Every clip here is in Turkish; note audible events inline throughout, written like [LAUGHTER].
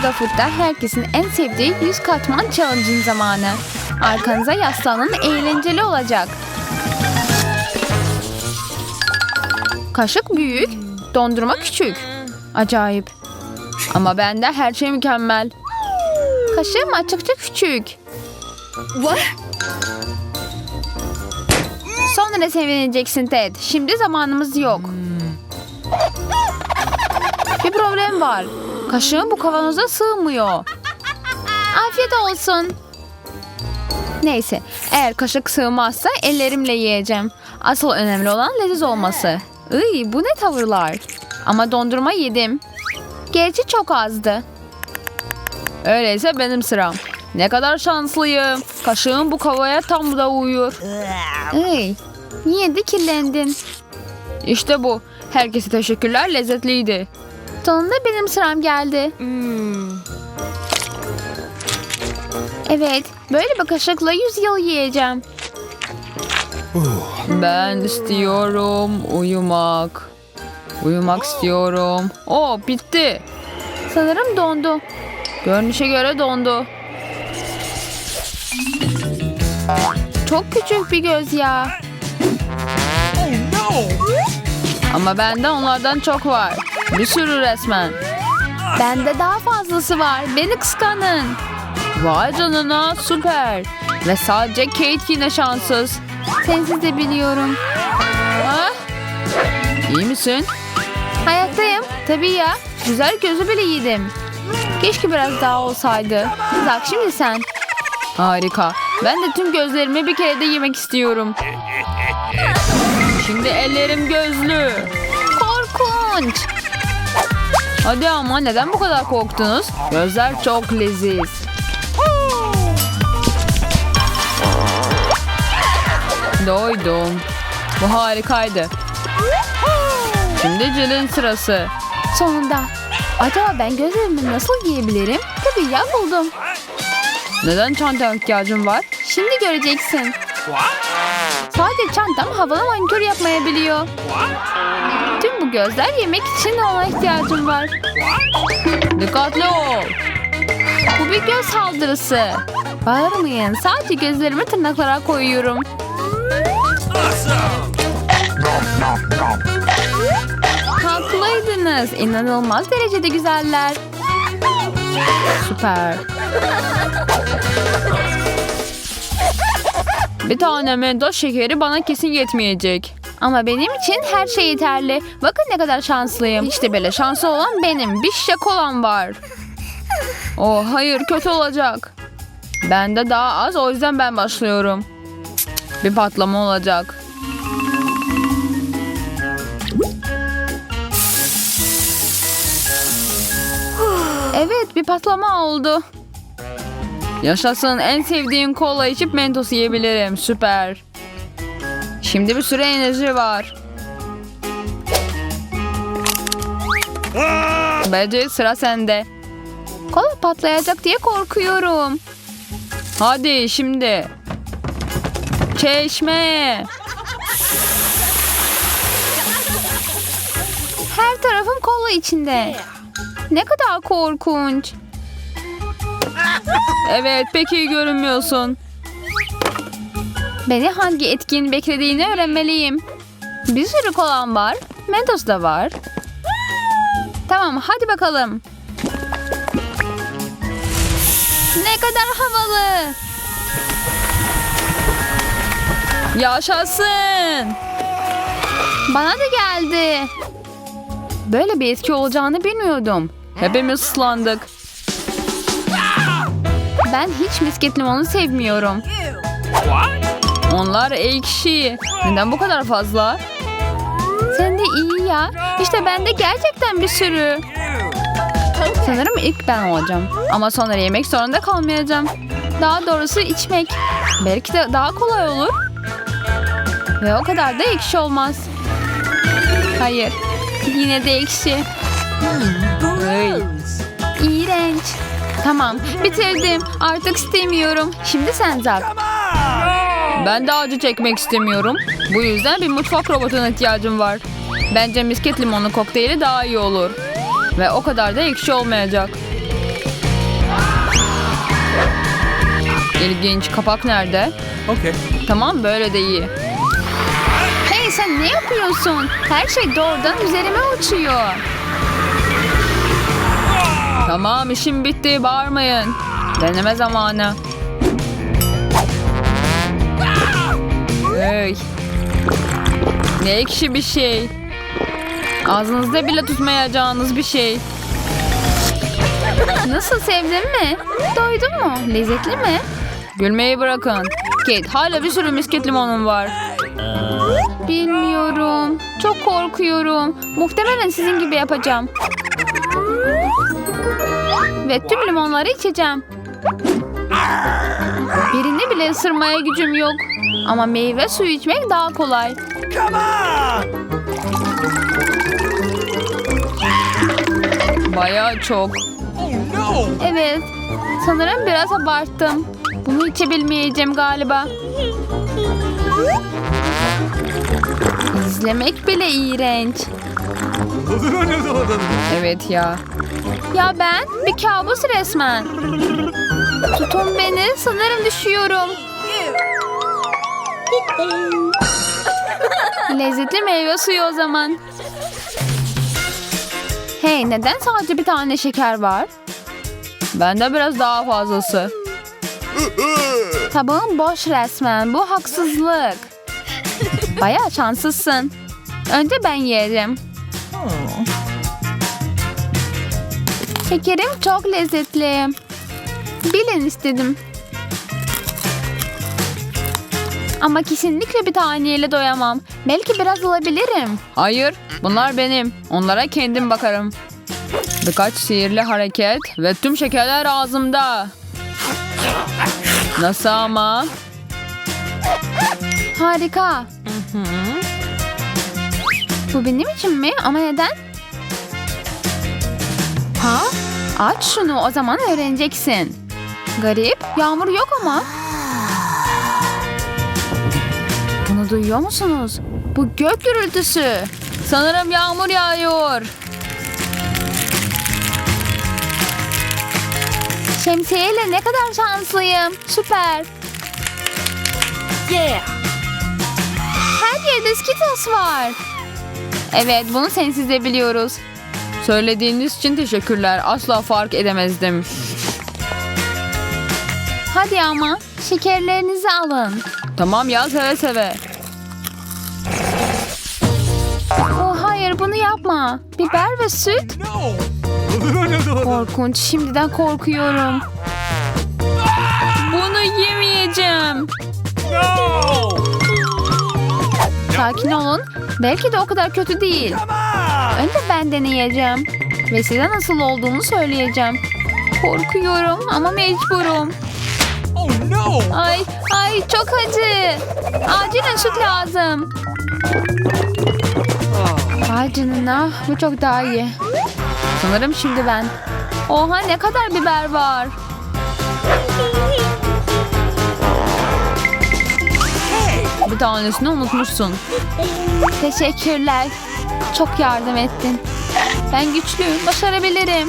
Pizza Food'da herkesin en sevdiği 100 katman challenge'ın zamanı. Arkanıza yaslanın eğlenceli olacak. Kaşık büyük, dondurma küçük. Acayip. Ama bende her şey mükemmel. Kaşığım açıkça küçük. Sonra sevineceksin Ted. Şimdi zamanımız yok. Bir problem var. Kaşığım bu kavanoza sığmıyor. Afiyet olsun. Neyse, eğer kaşık sığmazsa ellerimle yiyeceğim. Asıl önemli olan leziz olması. Iy, bu ne tavırlar? Ama dondurma yedim. Gerçi çok azdı. Öyleyse benim sıram. Ne kadar şanslıyım. Kaşığım bu kavaya tam da uyuyor. Iy, niye de kirlendin? İşte bu. Herkese teşekkürler lezzetliydi. Sonunda benim sıram geldi. Evet, böyle bir kaşıkla 100 yıl yiyeceğim. Ben istiyorum uyumak. Uyumak istiyorum. Oo bitti. Sanırım dondu. Görünüşe göre dondu. Çok küçük bir göz ya. Ama bende onlardan çok var. Bir sürü resmen. Bende daha fazlası var. Beni kıskanın. Vay canına süper. Ve sadece Kate yine şanssız. Sensiz de biliyorum. Ha? İyi misin? Hayattayım. Tabii ya. Güzel gözü bile yedim. Keşke biraz daha olsaydı. Bak şimdi sen. Harika. Ben de tüm gözlerimi bir kere de yemek istiyorum. Şimdi ellerim gözlü. Korkunç. Hadi ama neden bu kadar korktunuz? Gözler çok leziz. Doydum. Bu harikaydı. Şimdi Jill'in sırası. Sonunda. Acaba ben gözlerimi nasıl giyebilirim? Tabii ya buldum. Neden çantaya ihtiyacım var? Şimdi göreceksin. Sadece çantam havalı manikür yapmayabiliyor. Tüm gözler yemek için ona ihtiyacım var. Dikkatli ol. Bu bir göz saldırısı. Bağırmayın. Sadece gözlerimi tırnaklara koyuyorum. Haklıydınız. İnanılmaz derecede güzeller. Süper. Bir tane mentos şekeri bana kesin yetmeyecek. Ama benim için her şey yeterli. Bakın ne kadar şanslıyım. İşte böyle şanslı olan benim. Bir şişe kolam var. Oh hayır kötü olacak. Bende daha az o yüzden ben başlıyorum. Bir patlama olacak. Evet bir patlama oldu. Yaşasın en sevdiğin kola içip mentos yiyebilirim. Süper. Şimdi bir sürü enerji var. Bence sıra sende. Kola patlayacak diye korkuyorum. Hadi şimdi. Çeşme. Her tarafım kola içinde. Ne kadar korkunç. Evet pek iyi görünmüyorsun. Beni hangi etkin beklediğini öğrenmeliyim. Bir sürü kolam var. Mentos da var. Tamam hadi bakalım. Ne kadar havalı. Yaşasın. Bana da geldi. Böyle bir etki olacağını bilmiyordum. Hepimiz ıslandık. Ben hiç misket limonu sevmiyorum. Onlar ekşi. Neden bu kadar fazla? Sen de iyi ya. İşte bende gerçekten bir sürü. Sanırım ilk ben olacağım. Ama sonra yemek zorunda kalmayacağım. Daha doğrusu içmek. Belki de daha kolay olur. Ve o kadar da ekşi olmaz. Hayır. Yine de ekşi. Ay. İğrenç. Tamam bitirdim. Artık istemiyorum. Şimdi sen Zak. Ben de acı çekmek istemiyorum. Bu yüzden bir mutfak robotuna ihtiyacım var. Bence misket limonlu kokteyli daha iyi olur. Ve o kadar da ekşi olmayacak. İlginç. Kapak nerede? Okay. Tamam böyle de iyi. Hey sen ne yapıyorsun? Her şey doğrudan üzerime uçuyor. Tamam işim bitti bağırmayın. Deneme zamanı. Ne ekşi bir şey. Ağzınızda bile tutmayacağınız bir şey. Nasıl sevdin mi? Doydun mu? Lezzetli mi? Gülmeyi bırakın. Kate hala bir sürü misket limonum var. Bilmiyorum. Çok korkuyorum. Muhtemelen sizin gibi yapacağım. Ve tüm limonları içeceğim. Birini bile ısırmaya gücüm yok. Ama meyve suyu içmek daha kolay. Come on! Bayağı çok. Oh no! Evet. Sanırım biraz abarttım. Bunu içebilmeyeceğim galiba. İzlemek bile iğrenç. Evet ya. Ya ben bir kabus resmen. Tutun beni. Sanırım düşüyorum. Lezzetli meyve suyu o zaman. Hey neden sadece bir tane şeker var? Bende biraz daha fazlası. Tabağın boş resmen. Bu haksızlık. Bayağı şanslısın. Önce ben yerim. Şekerim çok lezzetli. Bilin istedim. Ama kesinlikle bir taneyle doyamam. Belki biraz alabilirim. Hayır, bunlar benim. Onlara kendim bakarım. Birkaç sihirli hareket ve tüm şekerler ağzımda. Nasıl ama? Harika. Bu benim için mi? Ama neden? Ha? Aç şunu o zaman öğreneceksin. Garip. Yağmur yok ama. Bunu duyuyor musunuz? Bu gök gürültüsü. Sanırım yağmur yağıyor. Şemsiyeyle ne kadar şanslıyım. Süper. Yeah! Her yerde Skittles var. Evet bunu sensiz de biliyoruz. Söylediğiniz için teşekkürler. Asla fark edemezdim. Hadi ama şekerlerinizi alın. Tamam ya seve seve. Yapma. Biber ve süt. [LAUGHS] Korkunç. Şimdiden korkuyorum. Bunu yemeyeceğim. Sakin olun. Belki de o kadar kötü değil. Önce ben deneyeceğim. Ve size nasıl olduğunu söyleyeceğim. Korkuyorum ama mecburum. Oh! Ay ay çok acı. Acilen süt lazım. Ay canına bu çok daha iyi. Sanırım şimdi ben. Oha ne kadar biber var. Bir tanesini unutmuşsun. Teşekkürler. Çok yardım ettin. Ben güçlüyüm, başarabilirim.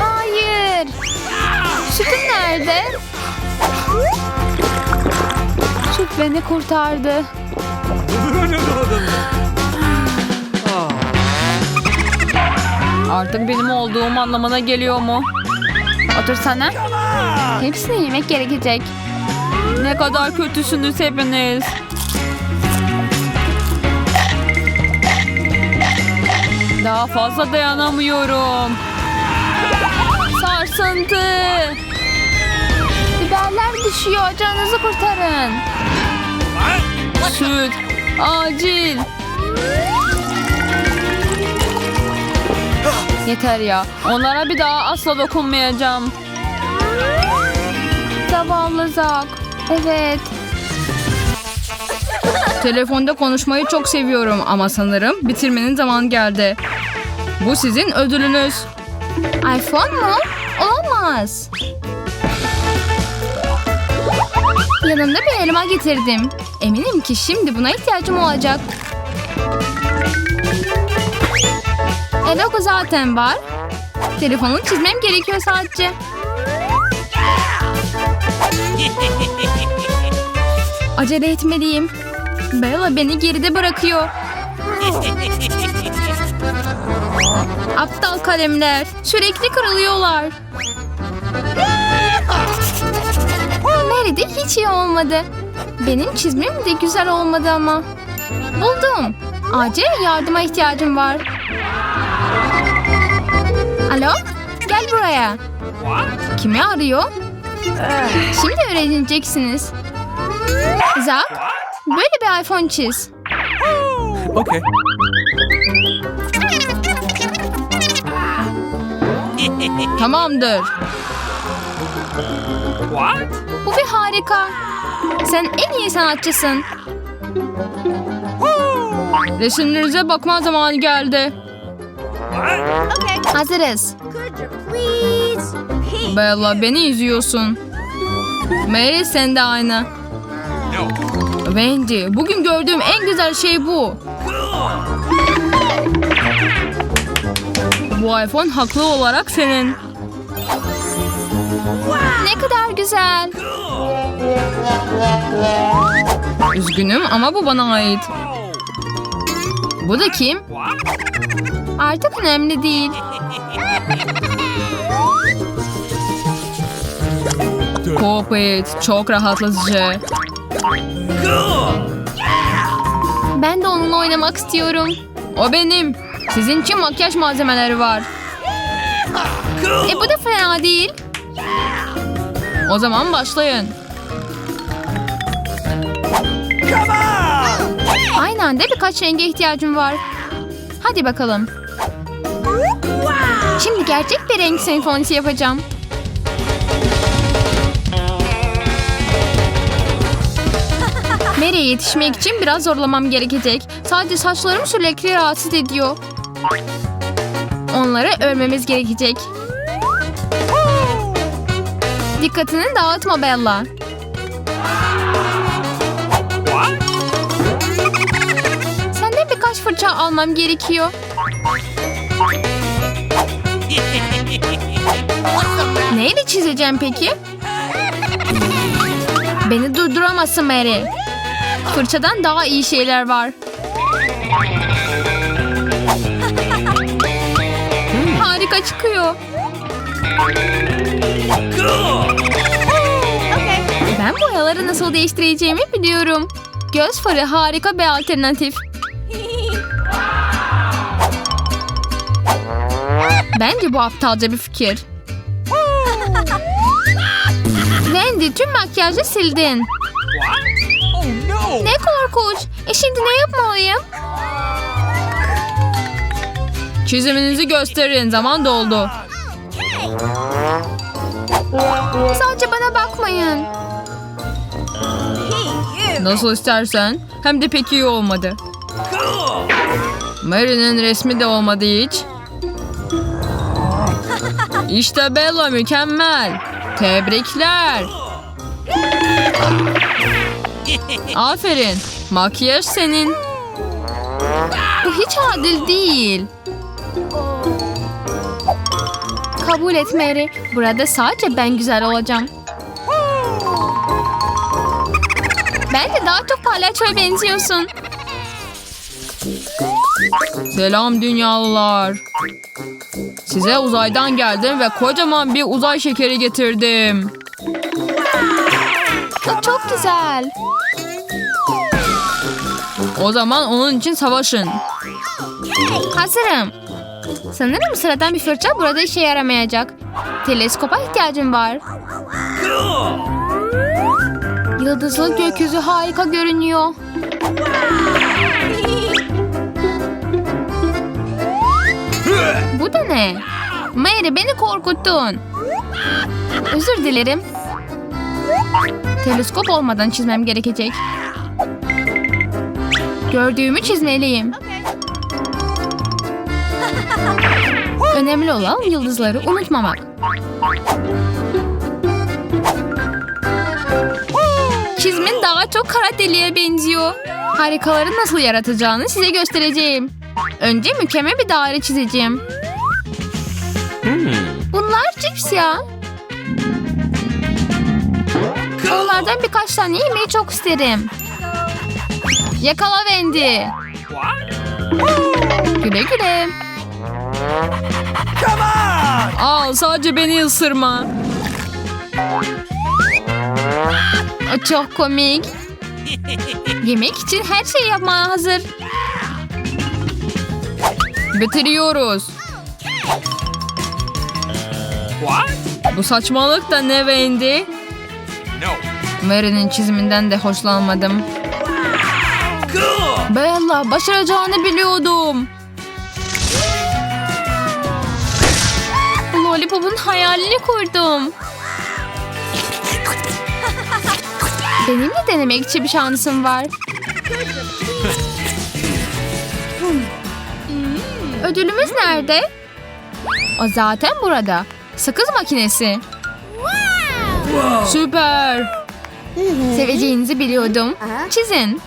Hayır. Sütün nerede? Beni kurtardı. Artık benim olduğum anlamına geliyor mu? Otursana. Hepsini yemek gerekecek. Ne kadar kötüsünüz hepiniz. Daha fazla dayanamıyorum. Sarsıntı. Düşüyor. Canınızı kurtarın. Süt. Acil. Yeter ya. Onlara bir daha asla dokunmayacağım. Zavallı Zak. Evet. Telefonda konuşmayı çok seviyorum ama sanırım bitirmenin zamanı geldi. Bu sizin ödülünüz. iPhone mu? Olamaz. Yanımda bir elma getirdim. Eminim ki şimdi buna ihtiyacım olacak. Eloku zaten var. Telefonu çizmem gerekiyor sadece. [LAUGHS] Acele etmeliyim. Bella beni geride bırakıyor. [LAUGHS] Aptal kalemler. Sürekli kırılıyorlar. [LAUGHS] Nerede hiç iyi olmadı. Benim çizmem de güzel olmadı ama. Buldum. Acil yardıma ihtiyacım var. Alo? Gel buraya. Kimi arıyor? Şimdi öğreneceksiniz. Zak, böyle bir iPhone çiz. Okay. [LAUGHS] Tamamdır. What? Bu bir harika. Sen en iyi sanatçısın. Resimlerinize bakma zamanı geldi. What? Hazırız. Bella beni izliyorsun. Mary sen de aynı. Wendy bugün gördüğüm en güzel şey bu. Bu iPhone haklı olarak senin. Ne kadar güzel. Üzgünüm ama bu bana ait. Bu da kim? Artık önemli değil. Popit çok rahatlatıcı. Ben de onunla oynamak istiyorum. O benim. Sizin için makyaj malzemeleri var. E bu da fena değil. O zaman başlayın. Aynı anda birkaç renge ihtiyacım var. Hadi bakalım. Şimdi gerçek bir renk senfonisi yapacağım. Mary'e yetişmek için biraz zorlamam gerekecek. Sadece saçlarım sürekli rahatsız ediyor. Onları örmemiz gerekecek. Dikkatini dağıtma Bella. Senden birkaç fırça almam gerekiyor. [LAUGHS] Neyle çizeceğim peki? Beni durduramazsın Mary. Fırçadan daha iyi şeyler var. Hmm, harika çıkıyor. Ben boyaları nasıl değiştireceğimi biliyorum. Göz farı harika bir alternatif. Bence bu aptalca bir fikir. Wendy tüm makyajı sildin. What? Oh no. Ne korkunç. E şimdi ne yapmalıyım? Çiziminizi gösterin. Zaman doldu. Sadece bana bakmayın. Nasıl istersen. Hem de pek iyi olmadı. Mary'nin resmi de olmadı hiç. [LAUGHS] İşte Bella mükemmel. Tebrikler. Aferin. Makyaj senin. Bu hiç adil değil. Kabul et Mary. Burada sadece ben güzel olacağım. Ben de daha çok palyaçoya benziyorsun. Selam dünyalılar. Size uzaydan geldim ve kocaman bir uzay şekeri getirdim. Bu çok güzel. O zaman onun için savaşın. Hazırım. Sanırım sıradan bir fırça burada işe yaramayacak. Teleskopa ihtiyacım var. Yıldızlı gökyüzü harika görünüyor. Bu da ne? Mary beni korkuttun. Özür dilerim. Teleskop olmadan çizmem gerekecek. Gördüğümü çizmeliyim. Önemli olan yıldızları unutmamak. Çizmin daha çok kara deliğe benziyor. Harikaları nasıl yaratacağını size göstereceğim. Önce mükemmel bir daire çizeceğim. Bunlar cips ya. Onlardan birkaç tane yemeyi çok isterim. Yakala Wendy. Güle güle. Al sadece beni ısırma. Çok komik. Yemek için her şey yapmaya hazır. Bitiriyoruz. What? Bu saçmalık da ne Wendy? No. Mary'nin çiziminden de hoşlanmadım. Cool. Bella başaracağını biliyordum. Lollipop'un hayalini kurdum. Benim de denemek için bir şansım var. Ödülümüz nerede? O zaten burada. Sakız makinesi. Süper. Seveceğinizi biliyordum. Çizin.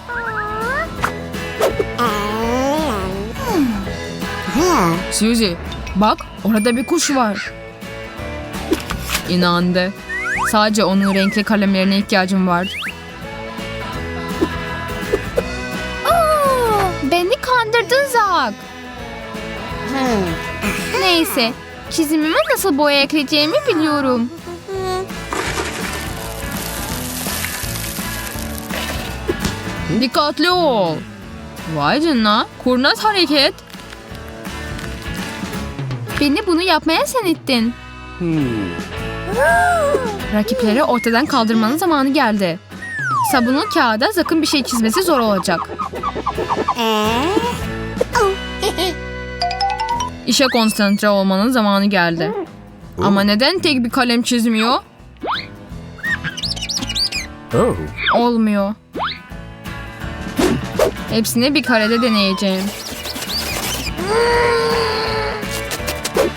Suzy, bak orada bir kuş var. İnandı. Sadece onun renkli kalemlerine ihtiyacım var. Beni kandırdın Zak. Neyse, çizimime nasıl boya ekleyeceğimi biliyorum. Dikkatli ol. Vay canına, kurnaz hareket. Beni bunu yapmaya sen ittin. Rakipleri ortadan kaldırmanın zamanı geldi. Sabunlu kağıda zakın bir şey çizmesi zor olacak. İşe konsantre olmanın zamanı geldi. Ama neden tek bir kalem çizmiyor? Oh. Olmuyor. Hepsini bir karede deneyeceğim.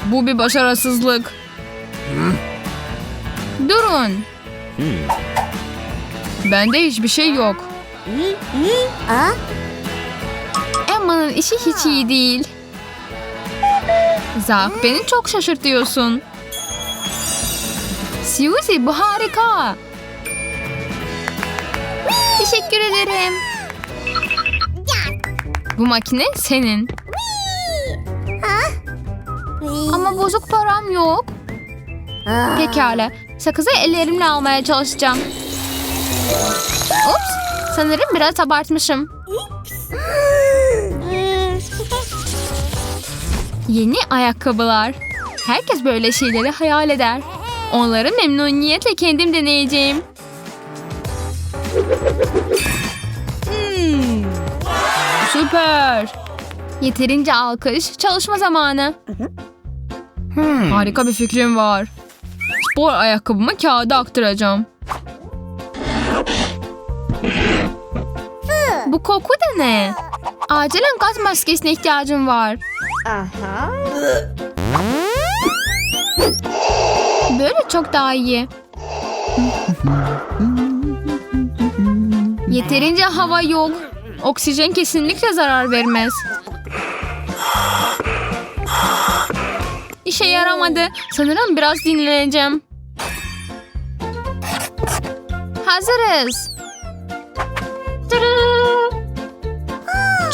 Bu bir başarısızlık. Durun. Bende hiçbir şey yok. Emma'nın işi hiç iyi değil. Zak beni çok şaşırtıyorsun. Suzy bu harika. Teşekkür ederim. Bu makine senin. Ama bozuk param yok. Pekala. Sakızı ellerimle almaya çalışacağım. Ups. Sanırım biraz abartmışım. Yeni ayakkabılar. Herkes böyle şeyleri hayal eder. Onları memnuniyetle kendim deneyeceğim. Süper. Yeterince alkış. Çalışma zamanı. Harika bir fikrim var. Spor ayakkabımı kağıda aktaracağım. Bu koku da ne? Acilen gaz maskesine ihtiyacım var. Böyle çok daha iyi. Yeterince hava yok. Oksijen kesinlikle zarar vermez. İşe yaramadı. Sanırım biraz dinleneceğim. Hazırız.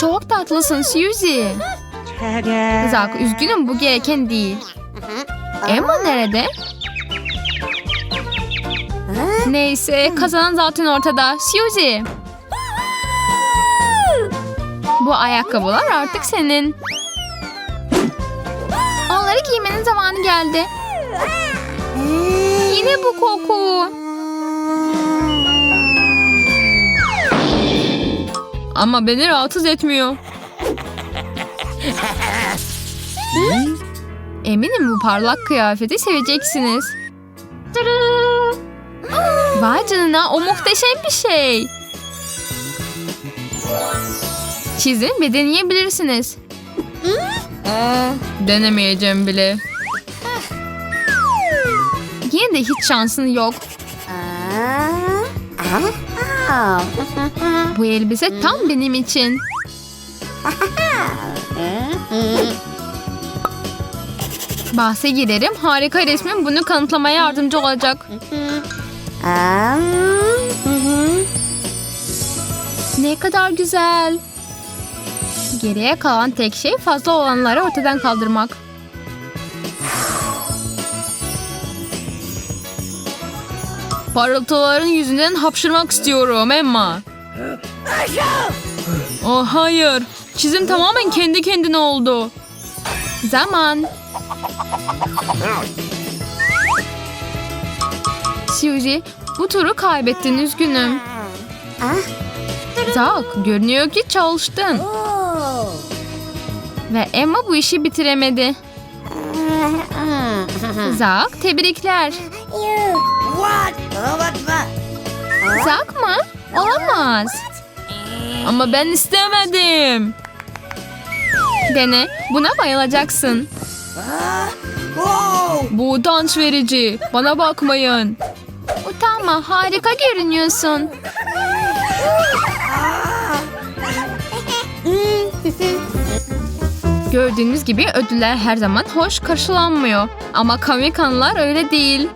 Çok tatlısın Suzy. Zak üzgünüm bu gereken değil. Emma nerede? Neyse kazanan zaten ortada. Suzy. Bu ayakkabılar artık senin. Giymenin zamanı geldi. Yine bu koku. Ama beni rahatsız etmiyor. Eminim bu parlak kıyafeti seveceksiniz. Vay canına o muhteşem bir şey. Çizin ve deneyebilirsiniz. Denemeyeceğim bile. Yine de hiç şansın yok. Bu elbise tam benim için. Bahse girerim. Harika resmim bunu kanıtlamaya yardımcı olacak. Mhm. Ne kadar güzel. Geriye kalan tek şey fazla olanları ortadan kaldırmak. Parıltıların yüzünden hapşırmak istiyorum Emma. Oh hayır. Çizim tamamen kendi kendine oldu. Zaman. Suzy, bu turu kaybettin üzgünüm. Ah. Zak, görünüyor ki çalıştın. Ve Emma bu işi bitiremedi. Zak, tebrikler. Zak mı? Olamaz. Ama ben istemedim. Dene, buna bayılacaksın. Bu utanç verici. Bana bakmayın. Utanma, harika görünüyorsun. Gördüğünüz gibi ödüller her zaman hoş karşılanmıyor. Ama komik anlar öyle değil.